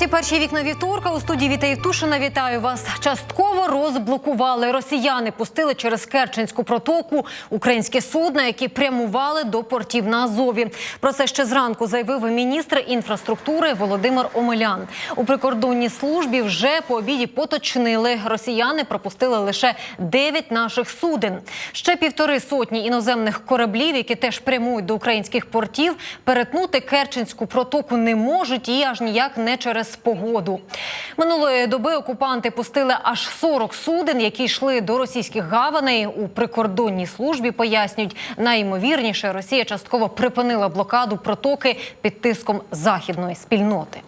ці перші вікна вівторка у студії Віта Євтушина. Вітаю вас. Частково розблокували росіяни. Пустили через Керченську протоку українські судна, які прямували до портів на Азові. Про це ще зранку заявив міністр інфраструктури Володимир Омелян. У прикордонній службі вже по обіді поточнили. Росіяни пропустили лише 9 наших суден. Ще півтори сотні іноземних кораблів, які теж прямують до українських портів, перетнути Керченську протоку не можуть і аж ніяк не через погоду. Минулої доби окупанти пустили аж 40 суден, які йшли до російських гаваней. У прикордонній службі пояснюють, найімовірніше Росія частково припинила блокаду протоки під тиском західної спільноти.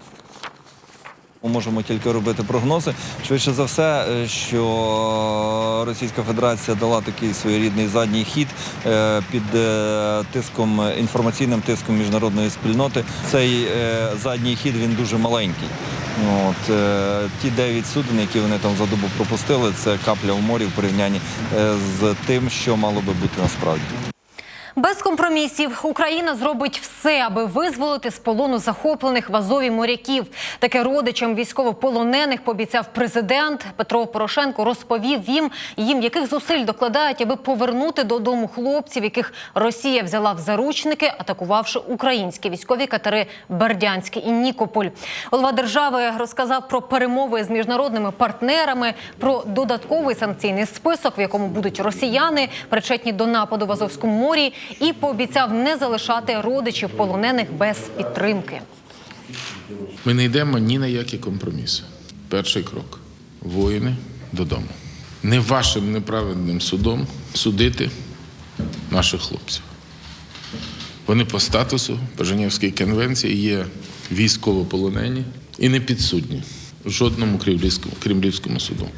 Ми можемо тільки робити прогнози. Швидше за все, е, що Російська Федерація дала такий своєрідний задній хід е, під е, тиском інформаційним тиском міжнародної спільноти. Цей задній хід він дуже маленький. От ті дев'ять суден, які вони там за добу пропустили, це капля в морі в порівнянні з тим, що мало би бути насправді. Без компромісів Україна зробить все, аби визволити з полону захоплених в Азові моряків. Таке родичам військовополонених пообіцяв президент Петро Порошенко. Розповів їм, їм яких зусиль докладають, аби повернути додому хлопців, яких Росія взяла в заручники, атакувавши українські військові катери Бердянський і Нікополь. Голова держави розказав про перемови з міжнародними партнерами, про додатковий санкційний список, в якому будуть росіяни, причетні до нападу в Азовському морі, і пообіцяв не залишати родичів полонених без підтримки. Ми не йдемо ні на які компроміси. Перший крок воїни додому. Не вашим неправедним судом судити наших хлопців. Вони по статусу по Женевській конвенції є військовополонені і не підсудні жодному кремлівському, кремлівському суду.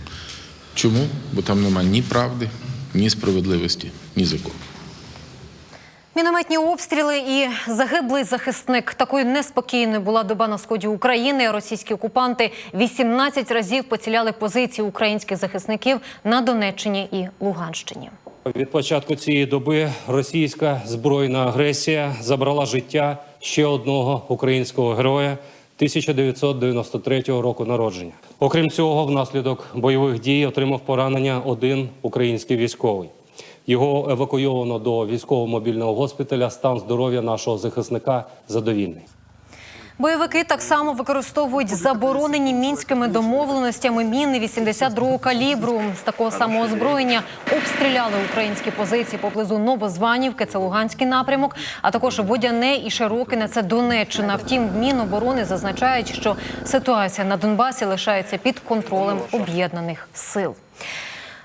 Чому? Бо там немає ні правди, ні справедливості, ні закону. Мінометні обстріли і загиблий захисник. Такою неспокійною була доба на сході України. Російські окупанти 18 разів поціляли позиції українських захисників на Донеччині і Луганщині. Від початку цієї доби російська збройна агресія забрала життя ще одного українського героя 1993 року народження. Окрім цього, внаслідок бойових дій отримав поранення один український військовий. Його евакуйовано до військово-мобільного госпіталя. Стан здоров'я нашого захисника задовільний. Бойовики так само використовують заборонені мінськими домовленостями міни 82-го калібру. З такого самого озброєння обстріляли українські позиції поблизу Новозванівки, це Луганський напрямок, а також Водяне і Широкине, це Донеччина. Втім, Міноборони зазначають, що ситуація на Донбасі лишається під контролем об'єднаних сил.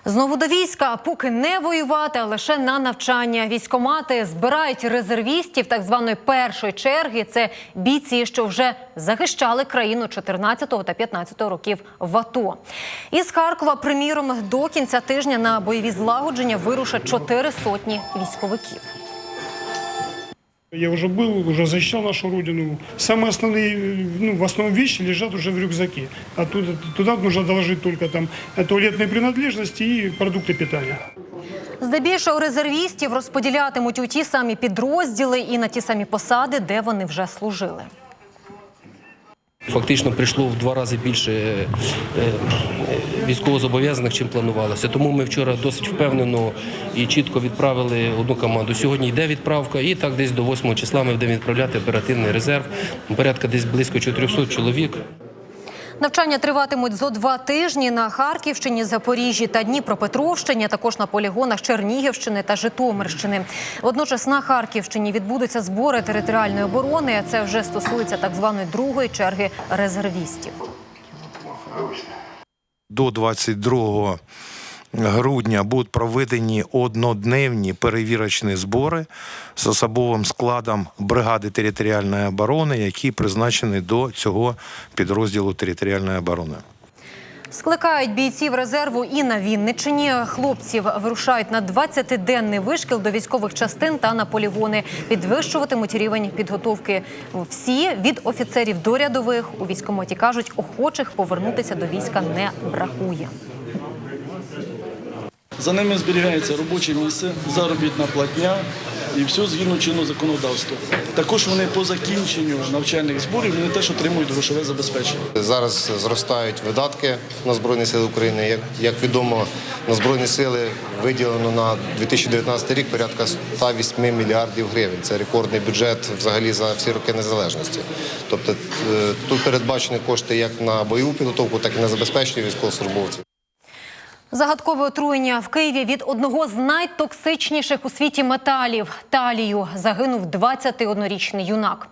Знову до війська, поки не воювати, а лише на навчання. Військомати збирають резервістів так званої першої черги. Це бійці, що вже захищали країну 14 та 15 років в АТО. Із Харкова, приміром, до кінця тижня на бойові злагодження вирушать чотири сотні військовиків. Я уже был, уже защищал нашу родину. Самые основные, ну, в основном вещи лежат уже в рюкзаке. А туда, туда нужно доложить только там туалетные принадлежности и продукты питания. Здебільшого резервістів розподілятимуть у ті самі підрозділи і на ті самі посади, де вони вже служили. Фактично прийшло в два рази більше е, е, військовозобов'язаних, чим планувалося. Тому ми вчора досить впевнено і чітко відправили одну команду. Сьогодні йде відправка, і так десь до 8 числа ми будемо відправляти оперативний резерв. Порядка десь близько 400 чоловік. Навчання триватимуть зо два тижні на Харківщині, Запоріжжі та Дніпропетровщині, а також на полігонах Чернігівщини та Житомирщини. Водночас на Харківщині відбудуться збори територіальної оборони. а Це вже стосується так званої другої черги резервістів. До 22 грудня будуть проведені однодневні перевірочні збори з особовим складом бригади територіальної оборони, які призначені до цього підрозділу територіальної оборони. Скликають бійців резерву і на Вінниччині. Хлопців вирушають на 20-денний вишкіл до військових частин та на полігони. Підвищуватимуть рівень підготовки всі від офіцерів до рядових. У військкоматі кажуть, охочих повернутися до війська не бракує. За ними зберігається робоче місце, заробітна платня, і все згідно чинного законодавства. Також вони по закінченню навчальних зборів вони теж отримують грошове забезпечення. Зараз зростають видатки на Збройні Сили України. Як, як відомо, на Збройні Сили виділено на 2019 рік порядка 108 мільярдів гривень. Це рекордний бюджет взагалі за всі роки незалежності. Тобто е, тут передбачені кошти як на бойову підготовку, так і на забезпечення військовослужбовців. Загадкове отруєння в Києві від одного з найтоксичніших у світі металів талію загинув 21-річний юнак.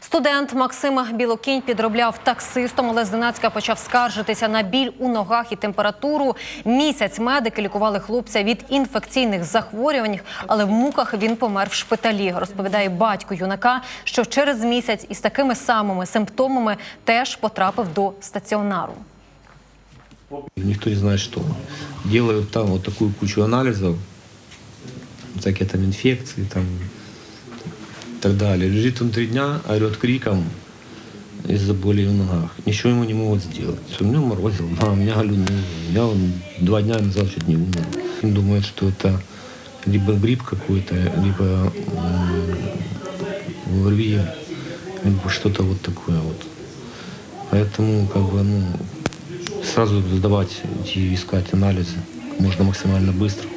Студент Максим Білокінь підробляв таксистом, але зненацька почав скаржитися на біль у ногах і температуру. Місяць медики лікували хлопця від інфекційних захворювань, але в муках він помер в шпиталі. Розповідає батько юнака, що через місяць із такими самими симптомами теж потрапив до стаціонару. Никто не знает, что. Делают там вот такую кучу анализов, всякие там инфекции, там и так далее. Лежит он три дня, орет криком из-за боли в ногах. Ничего ему не могут сделать. У меня морозил, да, у меня ну, я он два дня назад чуть не умер. Думает, что это либо грипп какой-то, либо ОРВИ, либо что-то вот такое вот. Поэтому, как бы, ну, сразу сдавать, идти искать анализы можно максимально быстро.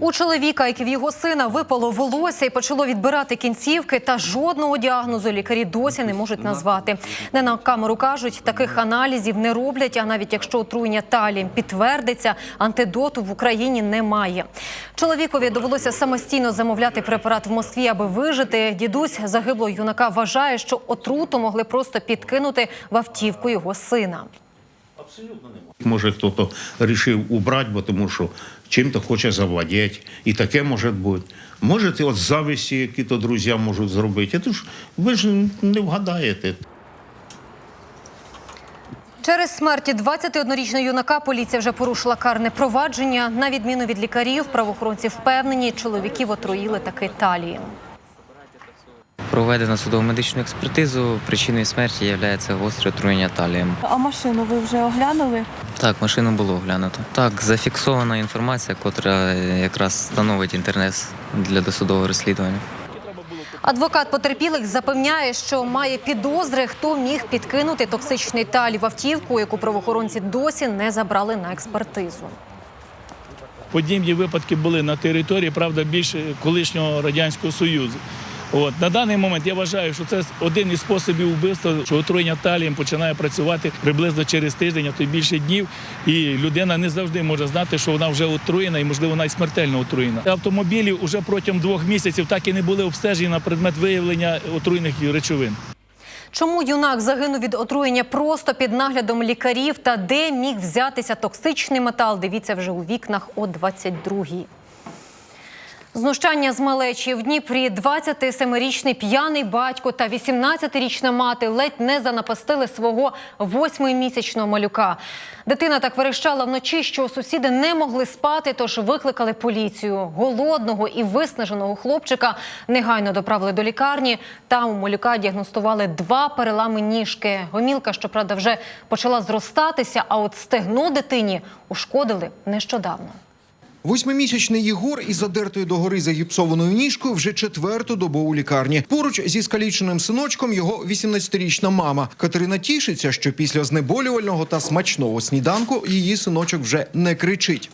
У чоловіка, як і в його сина, випало волосся і почало відбирати кінцівки, та жодного діагнозу лікарі досі не можуть назвати. Не на камеру кажуть, таких аналізів не роблять. А навіть якщо отруєння талієм підтвердиться, антидоту в Україні немає. Чоловікові довелося самостійно замовляти препарат в Москві, аби вижити. Дідусь загиблого юнака вважає, що отруту могли просто підкинути в автівку його сина. Може, хтось вирішив убрати, бо тому що чим-то хоче завладіти. І таке може бути. Може, от зависті, які то друзі можуть зробити. Це ж ви ж не вгадаєте. Через смерті 21-річного юнака поліція вже порушила карне провадження. На відміну від лікарів, правоохоронці впевнені, чоловіків отруїли таки талієм. Проведено судово-медичну експертизу. Причиною смерті є гостре отруєння талієм. А машину ви вже оглянули? Так, машину було оглянуто. Так, зафіксована інформація, котра якраз становить інтернет для досудового розслідування. Адвокат потерпілих запевняє, що має підозри, хто міг підкинути токсичний талій в автівку, яку правоохоронці досі не забрали на експертизу. Подібні випадки були на території, правда, більше колишнього радянського союзу. От на даний момент я вважаю, що це один із способів вбивства, що отруєння талієм починає працювати приблизно через тиждень, а то й більше днів. І людина не завжди може знати, що вона вже отруєна і, можливо, навіть смертельно отруєна. Автомобілі вже протягом двох місяців так і не були обстежені на предмет виявлення отруєних речовин. Чому юнак загинув від отруєння просто під наглядом лікарів та де міг взятися токсичний метал? Дивіться вже у вікнах о 22-й. Знущання з малечі в Дніпрі 27-річний п'яний батько та 18-річна мати ледь не занапастили свого восьмимісячного малюка. Дитина так верещала вночі, що сусіди не могли спати, тож викликали поліцію. Голодного і виснаженого хлопчика негайно доправили до лікарні. Там у малюка діагностували два перелами ніжки. Гомілка, щоправда, вже почала зростатися, а от стегно дитині ушкодили нещодавно. Восьмимісячний Єгор із задертою догори загіпсованою ніжкою вже четверту добу у лікарні. Поруч зі скаліченим синочком його 18-річна мама. Катерина тішиться, що після знеболювального та смачного сніданку її синочок вже не кричить.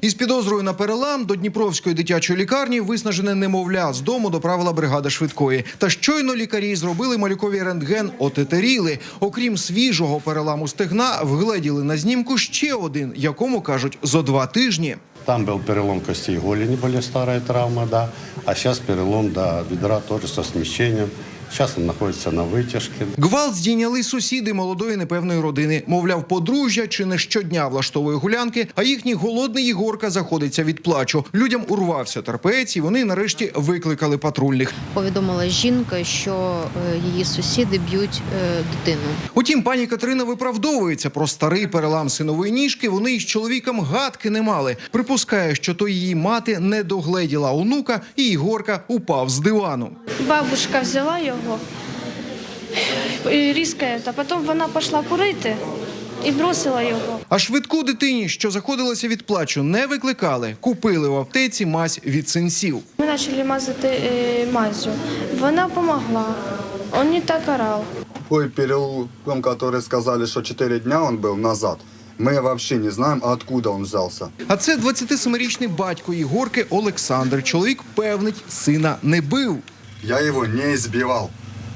Із підозрою на перелам до Дніпровської дитячої лікарні виснажене немовля з дому доправила бригада швидкої. Та щойно лікарі зробили малюкові рентген, отетеріли. Окрім свіжого переламу стегна, вгледіли на знімку ще один, якому кажуть зо два тижні. Там був перелом костей голені, була стара травма, да. а зараз перелом до бедра з сміщенням. Зараз він знаходиться на витяжці. Гвалт здійняли сусіди молодої непевної родини. Мовляв, подружжя чи не щодня влаштовує гулянки, а їхній голодний Єгорка заходиться від плачу. Людям урвався терпець, і вони нарешті викликали патрульних. Повідомила жінка, що е, її сусіди б'ють е, дитину. Утім, пані Катерина виправдовується про старий перелам синової ніжки. Вони із чоловіком гадки не мали. Припускає, що то її мати не догледіла онука, і Єгорка упав з дивану. Бабушка взяла його і різко, а потім вона пішла курити. і бросила його. А швидку дитині, що заходилася від плачу, не викликали. Купили в аптеці мазь від синців. Ми почали мазати е, мазю. Вона допомогла. Он не так орав. Ой, перелом, который сказали, что 4 дня он был назад, мы вообще не знаем, откуда он взялся. А це 27-річний батько Ігорки Олександр. Чоловік певнить, сина не бив. Я его не избивал.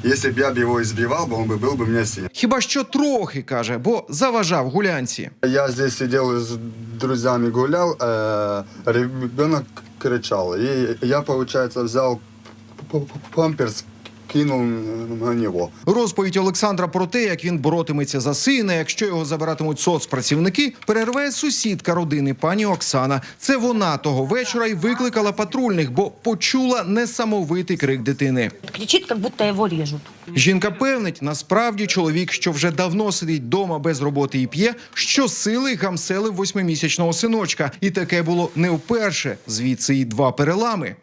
Если бы я бы его избивал, бы он бы был бы мне сын. Хіба що трохи каже, бо заважав гулянці. Я здесь сидел с друзьями гулял, э, ребенок кричал. И я, получается, взял п- п- памперс, кинул на него. Розповідь Олександра про те, як він боротиметься за сина, якщо його забиратимуть соцпрацівники, перерве сусідка родини пані Оксана. Це вона того вечора й викликала патрульних, бо почула несамовитий крик дитини. Кричит, как будто его режут. Жінка певнить, насправді чоловік, що вже давно сидить вдома без роботи і п'є, щосили гамселив восьмимісячного синочка. І таке було не вперше. Звідси й два перелами.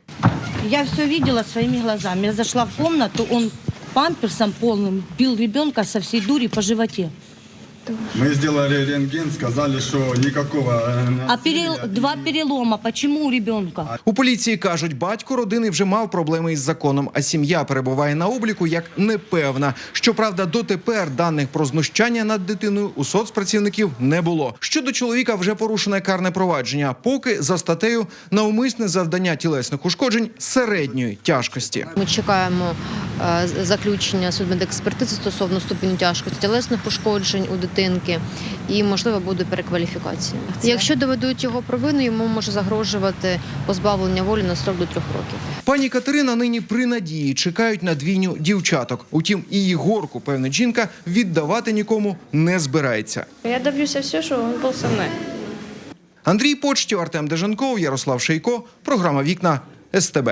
Я все видела своими глазами. Я зашла в комнату, он памперсом полным бил ребенка со всей дури по животе. Мы сделали рентген, сказали, что никакого... э, А перел... два перелома. Почему у ребенка? У поліції кажуть, батько родини вже мав проблеми із законом, а сім'я перебуває на обліку як непевна. Щоправда, дотепер даних про знущання над дитиною у соцпрацівників не було. Щодо чоловіка вже порушене карне провадження, поки за статтею навмисне завдання тілесних ушкоджень середньої тяжкості. Ми чекаємо заключення судмедекспертизи стосовно ступеню тяжкості тілесних ушкоджень у дитинки і можливо буде перекваліфікація. Якщо доведуть його провину, йому може загрожувати позбавлення волі на строк до трьох років. Пані Катерина нині при надії чекають на двійню дівчаток. Утім, і Єгорку, певна жінка, віддавати нікому не збирається. Я доб'юся все, що він був со мною. Андрій Почтів, Артем Деженков, Ярослав Шейко. Програма Вікна СТБ.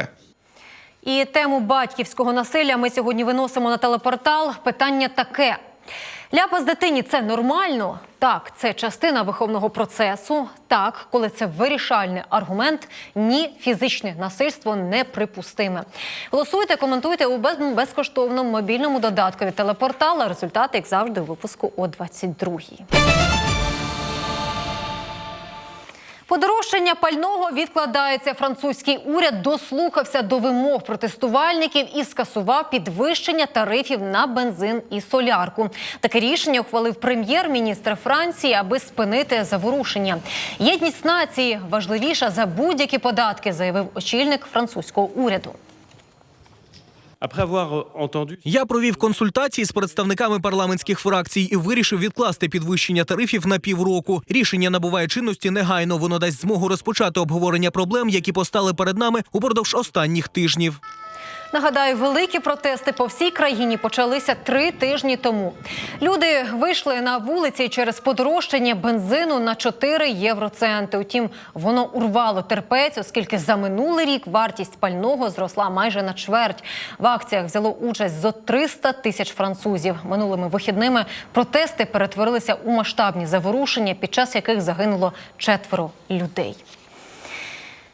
І тему батьківського насилля ми сьогодні виносимо на телепортал. Питання таке: ляпас дитині це нормально? Так, це частина виховного процесу. Так, коли це вирішальний аргумент, ні, фізичне насильство неприпустиме. Голосуйте, коментуйте у безкоштовному мобільному додатку від телепортала. Результати, як завжди, випуску о 22-й. Подорожчання пального відкладається. Французький уряд дослухався до вимог протестувальників і скасував підвищення тарифів на бензин і солярку. Таке рішення ухвалив прем'єр-міністр Франції, аби спинити заворушення. Єдність нації важливіша за будь-які податки, заявив очільник французького уряду. Я провів консультації з представниками парламентських фракцій і вирішив відкласти підвищення тарифів на півроку. Рішення набуває чинності негайно. Воно дасть змогу розпочати обговорення проблем, які постали перед нами упродовж останніх тижнів. Нагадаю, великі протести по всій країні почалися три тижні тому. Люди вийшли на вулиці через подорожчання бензину на 4 євроценти. Утім, воно урвало терпець, оскільки за минулий рік вартість пального зросла майже на чверть. В акціях взяло участь зо 300 тисяч французів. Минулими вихідними протести перетворилися у масштабні заворушення, під час яких загинуло четверо людей.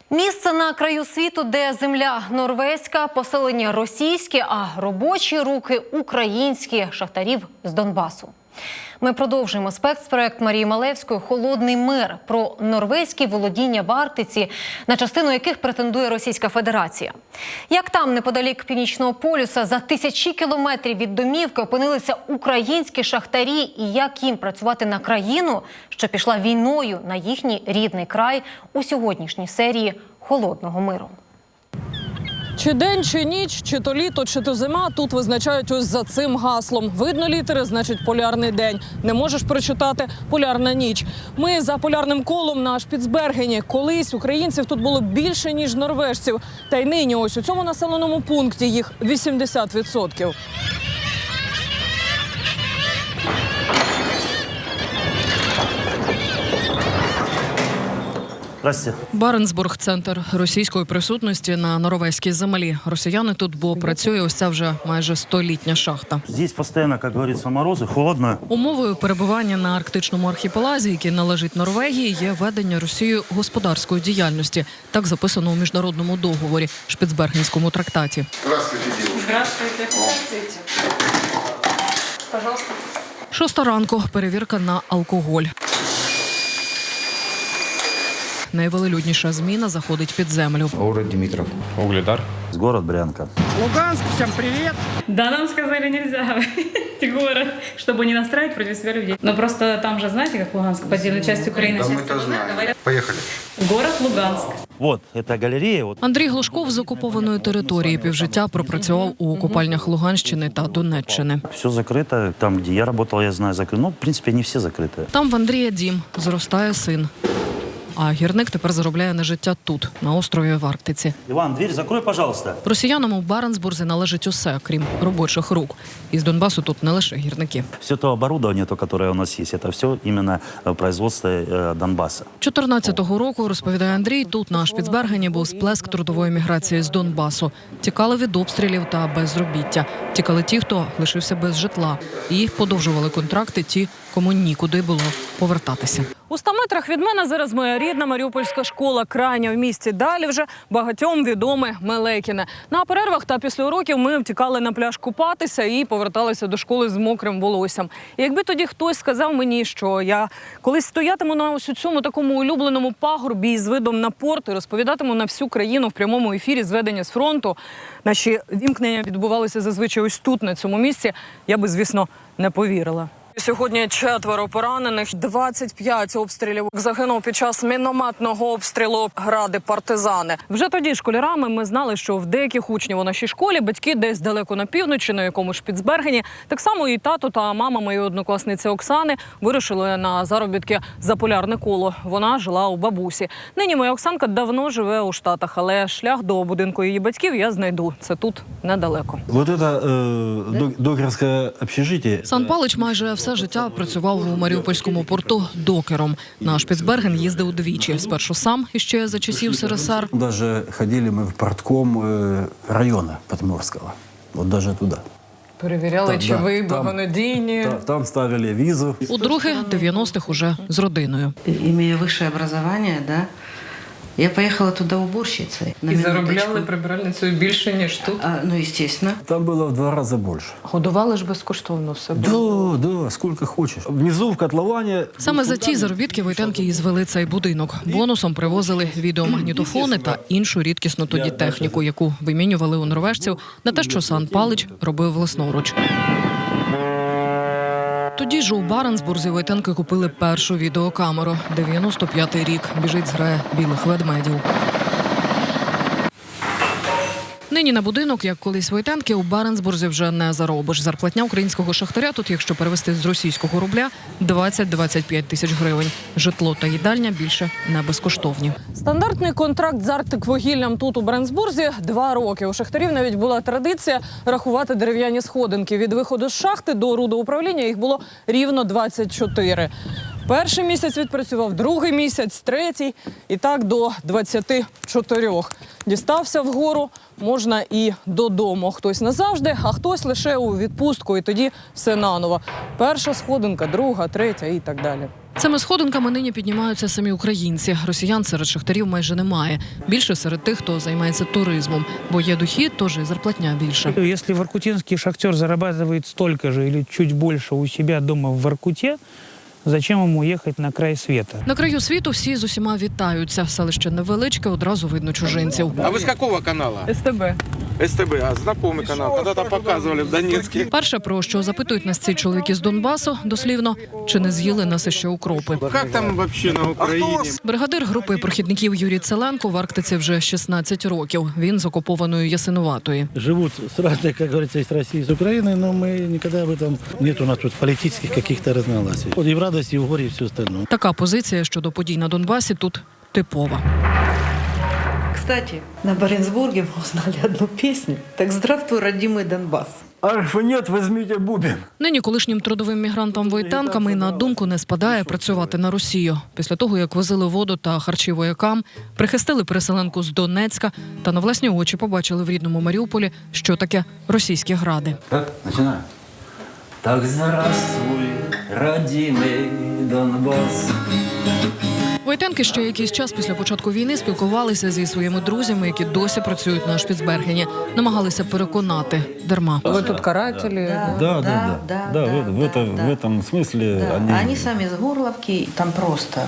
Місце на краю світу, де земля норвезька, поселення російське, а робочі руки українські шахтарів з Донбасу. Ми продовжуємо спецпроект Марії Малевської Холодний мир про норвезькі володіння в Арктиці, на частину яких претендує Російська Федерація. Як там, неподалік північного полюса, за тисячі кілометрів від домівки опинилися українські шахтарі, і як їм працювати на країну, що пішла війною на їхній рідний край у сьогоднішній серії Холодного миру. Чи день, чи ніч, чи то літо, чи то зима тут визначають ось за цим гаслом. Видно літери, значить полярний день. Не можеш прочитати полярна ніч. Ми за полярним колом на Шпіцбергені. Колись українців тут було більше ніж норвежців. Та й нині, ось у цьому населеному пункті їх 80%. Баренсбург центр російської присутності на норвезькій землі. Росіяни тут, бо працює ось ця вже майже столітня шахта. Здесь постоянно, как говорится, морозы, холодно. Умовою перебування на арктичному архіпелазі, який належить Норвегії, є ведення Росією господарської діяльності. Так записано у міжнародному договорі Шпицбергенському трактаті. Здравствуйте, девушка. Здравствуйте, Пожалуйста. Шоста ранку. Перевірка на алкоголь. Найвелелюдніша зміна заходить під землю. Город Димитров. Угледар. Город Брянка. Луганск, всем привет! Да, нам сказали, нельзя в город, чтобы не настраивать против себя людей. Но просто там же, знаете, как Луганск, подземная часть Украины. Да мы часть это страны, знаем. говорят, Поехали. Город Луганск. Вот, это галерея. Вот. Андрій Глушков з окупованої території півжиття пропрацював у купальнях Луганщини та Донеччини. Все закрыто. Там, где я работал, я знаю, закрыто. Ну, в принципе, не все закрыты. Там в Андрія дім зростає син. А гірник тепер заробляє на життя тут, на острові в Арктиці. Иван, дверь закрой, пожалуйста. Росіянам у Баренцбурзі належить усе, крім робочих рук. Із Донбасу тут не лише гірники. Все то оборудование, то, которое у нас есть, это все именно э, производство э, Донбасса. 14-го року, розповідає Андрій, тут на Шпіцбергені був сплеск трудової міграції з Донбасу. Тікали від обстрілів та безробіття. Тікали ті, хто лишився без житла. І подовжували контракти ті, кому нікуди було повертатися. У 100 метрах від мене зараз моя рідна Маріупольська школа, крайня в місті. Далі вже багатьом відоме Мелекіне. На перервах та після уроків ми втікали на пляж купатися і поверталися до школи з мокрим волоссям. І якби тоді хтось сказав мені, що я колись стоятиму на ось у цьому такому улюбленому пагорбі з видом на порт і розповідатиму на всю країну в прямому ефірі зведення з фронту. Наші вімкнення відбувалися зазвичай ось тут, на цьому місці. Я би, звісно, не повірила. Сьогодні четверо поранених, 25 обстрілів загинув під час мінометного обстрілу гради партизани. Вже тоді школярами ми знали, що в деяких учнів у нашій школі батьки десь далеко на півночі, на якомусь Шпіцбергені. Так само і тато та мама моєї однокласниці Оксани вирушили на заробітки за полярне коло. Вона жила у бабусі. Нині моя Оксанка давно живе у Штатах, але шлях до будинку її батьків я знайду. Це тут недалеко. Вот это э, док- общежитие. Сан Палич майже все життя працював у Маріупольському порту докером. На Шпіцберген їздив двічі. Спершу сам іще за часів СРСР. Даже ходили мы в портком э, района Подморского. Вот даже туда. Перевіряли, Так, чи да, ви там- благонадійні. Та- Там ставили визу. У друге 90-х уже з родиною. Имея высшее образование, да, Я поехала туда уборщицей. На І заробляли минуточку. прибиральницею більше, ніж тут. А, ну, естественно. Там было в два раза больше. Годували ж безкоштовно все. Да, да, сколько хочешь. Внизу в котловане Саме за ті заробітки войтенки і звели цей будинок. Бонусом привозили відеомагнітофони та іншу рідкісну тоді техніку, яку вимінювали у норвежців на те, що Сан Палич робив власноруч. Тоді ж у Баренсбурзі войтенки купили першу відеокамеру. 95-й рік біжить зграя білих ведмедів. Нині на будинок, як колись Войтенки, у Баренсбурзі вже не заробиш. Зарплатня українського шахтаря тут, якщо перевести з російського рубля, 20-25 тисяч гривень. Житло та їдальня більше не безкоштовні. Стандартний контракт з Арктиквугіллям тут у Бренсбурзі два роки. У шахтарів навіть була традиція рахувати дерев'яні сходинки. Від виходу з шахти до рудоуправління їх було рівно 24. Перший місяць відпрацював, другий місяць, третій, і так до 24. Дістався вгору, можна і додому. Хтось назавжди, а хтось лише у відпустку, і тоді все наново. Перша сходинка, друга, третя і так далі. Цими сходинками нині піднімаються самі українці. Росіян серед шахтарів майже немає. Більше серед тих, хто займається туризмом, бо є дохід, тож і зарплатня більше. Если воркутинский шахтер зарабатывает столько же или чуть больше у себя дома в Воркуте, зачем йому їхати на край світу? На краю світу всі з усіма вітаються. Селище невеличке, одразу видно чужинців. А ви з якого каналу? СТБ. СТБ, а знакомый канал. Когда-то показывали в Донецке. Перше, про що запитують нас ці чоловіки з Донбасу, дослівно, чи не з'їли нас іще укропи. Как там вообще на Украине? Бригадир групи прохідників Юрій Целенко в Арктиці вже 16 років. Він з окупованої Ясинуватої. Живут с разных, как говорится, из России, из Украины, но мы никогда об этом нет у нас тут политических каких-то разногласий. Вот и в радости, и в горе, и все остальное. Така позиція щодо подій на Донбасі тут типова. Кстати, на Баренцбурге мы узнали одну песню. Так здравствуй, родимый Донбасс. Арфа нет, возьмите бубен. Нині колишнім трудовим мігрантам войтенками і на думку не спадає працювати на Росію. Після того, як возили воду та харчі воякам, прихистили переселенку з Донецька та на власні очі побачили в рідному Маріуполі, що таке російські гради. Так, начинаю. Так здравствуй, родимый Донбасс. Войтенки ще якийсь час після початку війни спілкувалися зі своїми друзями, які досі працюють на Шпіцбергені. Намагалися переконати дарма. Ви тут карателі? Да, Да, да, да, да. да, в, да, в, это- да. в этом смысле Да. они... Они сами с Горловки, там просто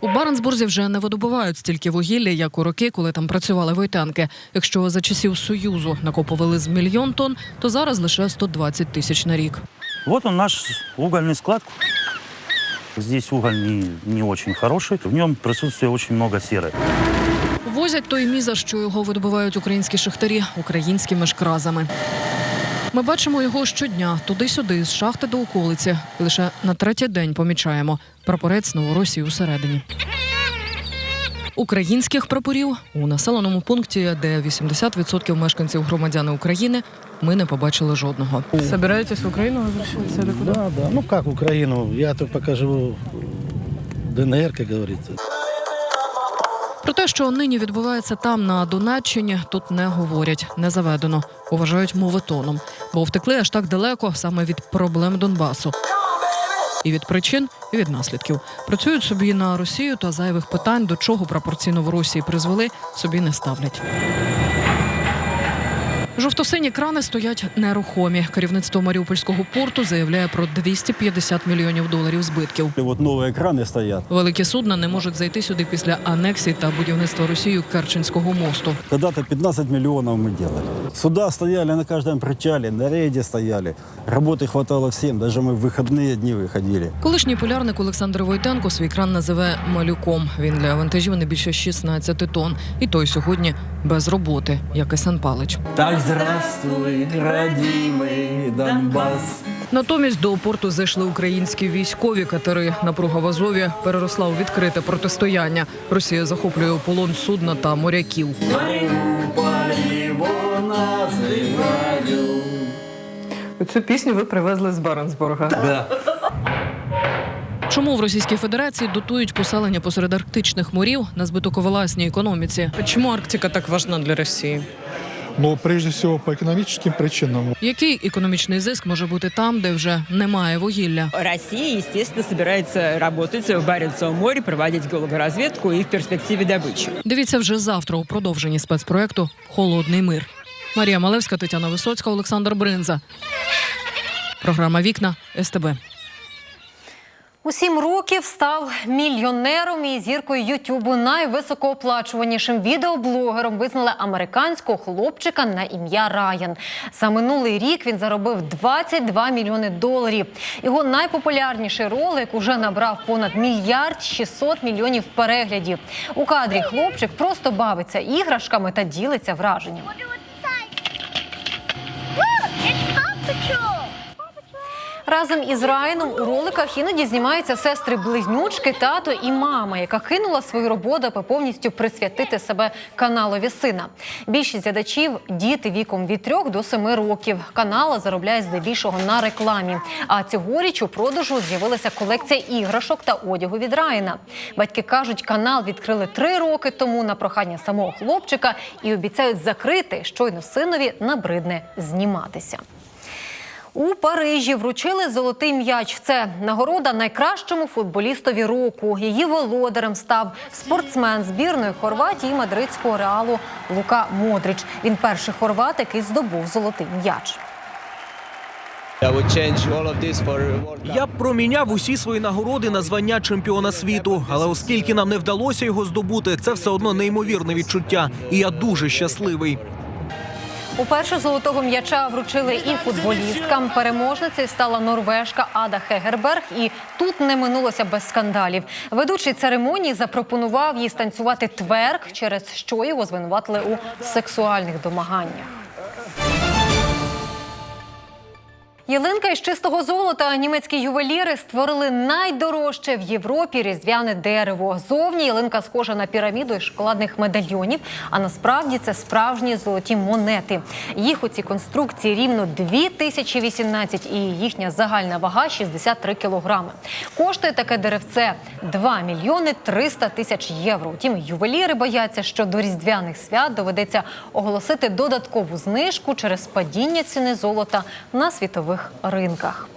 У Баренцбурзі вже не видобувають стільки вугілля, як у роки, коли там працювали войтенки. Якщо за часів Союзу накопували з мільйон тонн, то зараз лише 120 тисяч на рік. Вот он наш угольный склад. Здесь уголь не, не очень хороший. В нем присутствует очень много серы. Возять той міза, що його видобувають українські шахтарі українськими ж кразами. Ми бачимо його щодня, туди-сюди, з шахти до околиці. Лише на третій день помічаємо прапорець Новоросії усередині. Українських прапорів у населеному пункті, де 80% мешканців громадяни України, ми не побачили жодного. Собираєтесь в Україну возвращатися? Да, да. Ну как Украину? Я тут пока живу в ДНР, как говорится. Про те, що нині відбувається там на Донеччині, тут не говорять, не заведено. Вважають мовитоном, бо втекли аж так далеко саме від проблем Донбасу. І від причин, і від наслідків. Працюють собі на Росію та зайвих питань, до чого прапорці Новоросії призвели, собі не ставлять. Жовто-сині крани стоять нерухомі. Керівництво Маріупольського порту заявляє про 250 мільйонів доларів збитків. И вот новые краны стоят. Великі судна не можуть зайти сюди після анексії та будівництва Росією Керченського мосту. Когда-то 15 миллионов мы делали. Суда стояли на каждом причале, на рейде стояли. Работы хватало всем, даже мы в выходные дни выходили. Колишній полярник Олександр Войтенко свій кран називе малюком. Він для вантажів не більше 16 тонн. І той сьогодні без роботи, як і Сан Палич. Так здравствуй, родимый Донбасс. Натомість до порту зайшли українські військові катери. Напруга в Азові переросла у відкрите протистояння. Росія захоплює у полон судна та моряків. Цю пісню ви привезли з Баренцбурга. Да. Чому в Російській Федерації дотують поселення посеред арктичних морів на збитоковеласній економіці? Чому Арктика так важна для Росії? Ну, прежде всего, по экономическим причинам. Який економічний зиск може бути там, де вже немає вугілля? Россия, естественно, собирается работать в Баренцевом море, проводить геологоразведку и в перспективе добычи. Дивіться вже завтра у продовженні спецпроекту Холодний мир. Марія Малевська, Тетяна Висоцька, Олександр Бринза. Програма Вікна СТБ. У сім років став мільйонером і зіркою Ютубу. Найвисокооплачуванішим відеоблогером визнали американського хлопчика на ім'я Райан. За минулий рік він заробив 22 мільйони доларів. Його найпопулярніший ролик уже набрав понад мільярд 600 мільйонів переглядів. У кадрі хлопчик просто бавиться іграшками та ділиться враженнями. Разом із Райаном у роликах іноді знімаються сестри-близнючки, тато і мама, яка кинула свою роботу, аби повністю присвятити себе каналові сина. Більшість глядачів діти віком від 3 до 7 років. Канала заробляє здебільшого на рекламі. А цьогоріч у продажу з'явилася колекція іграшок та одягу від Райана. Батьки кажуть, канал відкрили три роки тому на прохання самого хлопчика і обіцяють закрити, щойно синові набридне зніматися. У Парижі вручили золотий м'яч. Це нагорода найкращому футболістові року. Її володарем став спортсмен збірної Хорватії мадридського реалу Лука Модрич. Він перший хорват, який здобув золотий м'яч. Я б проміняв усі свої нагороди на звання чемпіона світу, але оскільки нам не вдалося його здобути, це все одно неймовірне відчуття, і я дуже щасливий. Уперше золотого м'яча вручили і футболісткам. Переможницею стала норвежка Ада Хегерберг. І тут не минулося без скандалів. Ведучий церемонії запропонував їй станцювати тверк, через що його звинуватили у сексуальних домаганнях. Ялинка із чистого золота німецькі ювеліри створили найдорожче в Європі різдвяне дерево. Зовні ялинка схожа на піраміду із шоколадних медальйонів, а насправді це справжні золоті монети. Їх у цій конструкції рівно 2018 і їхня загальна вага 63 кілограми. Коштує таке деревце 2 мільйони 300 тисяч євро. Утім, ювеліри бояться, що до різдвяних свят доведеться оголосити додаткову знижку через падіння ціни золота на світових ринках.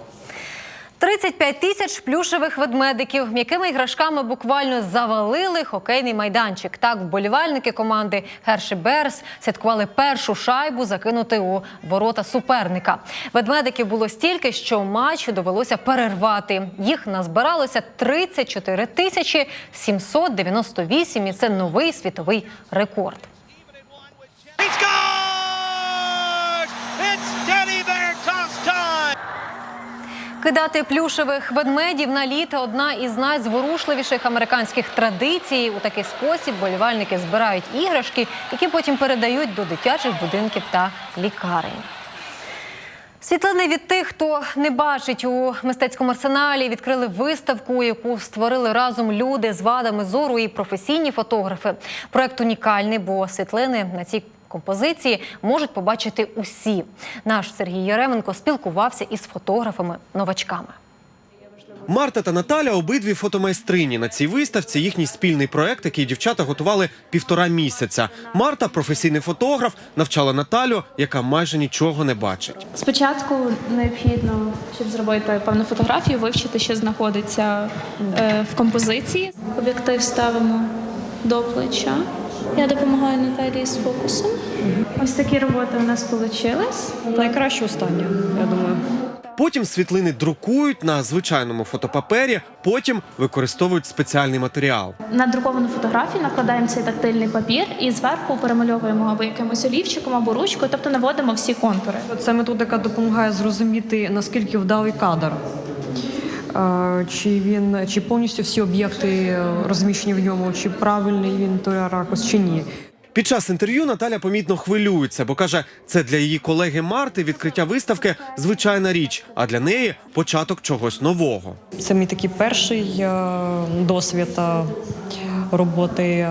35 тисяч плюшевих ведмедиків, м'якими іграшками буквально завалили хокейний майданчик. Так, вболівальники команди Герші Берс святкували першу шайбу закинути у ворота суперника. Ведмедиків було стільки, що матч довелося перервати. Їх назбиралося 34 тисячі 798, і це новий світовий рекорд. Кидати плюшевих ведмедів на літо одна із найзворушливіших американських традицій. У такий спосіб болівальники збирають іграшки, які потім передають до дитячих будинків та лікарень. Світлини від тих, хто не бачить у мистецькому арсеналі, відкрили виставку, яку створили разом люди з вадами зору і професійні фотографи. Проект унікальний, бо світлини на цій композиції можуть побачити усі. Наш Сергій Яременко спілкувався із фотографами-новачками. Марта та Наталя обидві фотомайстрині. На цій виставці їхній спільний проект, який дівчата готували півтора місяця. Марта, професійний фотограф, навчала Наталю, яка майже нічого не бачить. Спочатку необхідно, щоб зробити певну фотографію, вивчити, що знаходиться е, в композиції. Об'єктив ставимо до плеча. Я допомагаю Наталії з фокусом. Ось такі роботи у нас вийшли. Найкраще останнє, я думаю. Потім світлини друкують на звичайному фотопапері, потім використовують спеціальний матеріал. На друковану фотографію накладаємо цей тактильний папір і зверху перемальовуємо або якимось олівчиком, або ручкою, тобто наводимо всі контури. Ця методика допомагає зрозуміти, наскільки вдалий кадр. Чи він чи повністю всі об'єкти е, розміщені в ньому, чи правильний він той ракурс, чи ні. Під час інтерв'ю Наталя помітно хвилюється, бо каже, це для її колеги Марти відкриття виставки звичайна річ, а для неї початок чогось нового. Це мій такий перший е, досвід е, роботи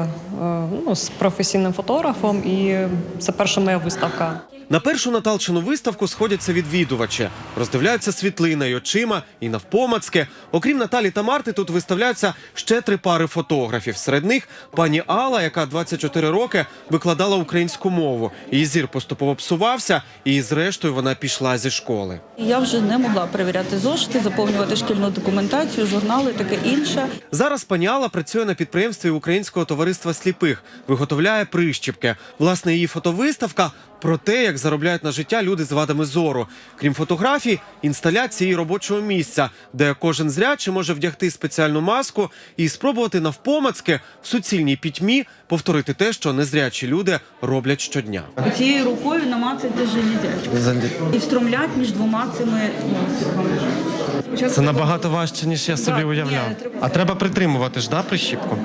ну, з професійним фотографом, і це перша моя виставка. На першу Наталчину виставку сходяться відвідувачі, роздивляються світлини й очима і навпомацки. Окрім Наталі та Марти, тут виставляються ще три пари фотографів. Серед них пані Алла, яка 24 роки викладала українську мову. Її зір поступово псувався, і зрештою вона пішла зі школи. Я вже не могла перевіряти зошити, заповнювати шкільну документацію, журнали, таке інше. Зараз пані Алла працює на підприємстві Українського товариства сліпих, виготовляє прищіпки. Власне, її фотовиставка про те, як заробляють на життя люди з вадами зору. Крім фотографій, інсталяції робочого місця, де кожен зрячий може вдягти спеціальну маску і спробувати навпомацки в суцільній пітьмі повторити те, що незрячі люди роблять щодня. Цією рукою намацати железячку і встромлять між двома цими носиками. Це набагато важче, ніж я собі уявляв. ні, треба- А треба притримувати ж, да, прищіпку?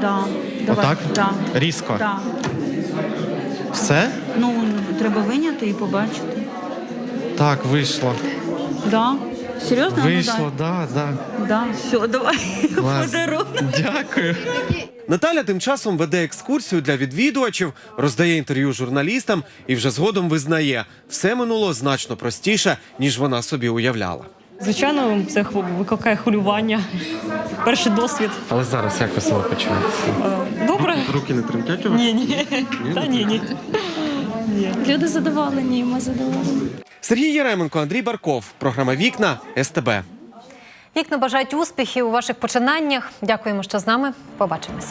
Да. Давай. Отак? Да. Різко? Да. Все? Ну, треба виняти і побачити. Так, вийшло. Да. Серйозно? Вийшло, да, да. Ну, да. Все, давай. Клас. Подарунок. Дякую. Наталя тим часом веде екскурсію для відвідувачів, роздає інтерв'ю журналістам і вже згодом визнає, все минуло значно простіше, ніж вона собі уявляла. Звичайно, це викликає хвилювання. Перший досвід. Але зараз як ви себе почуваєте? Добре. Руки не тремтять у вас? Ні, ні. Та ні, ні. Люди задоволені, і ми задоволені. Сергій Єременко, Андрій Барков. Програма Вікна СТБ. Вікна бажають успіхів у ваших починаннях. Дякуємо, що з нами. Побачимось.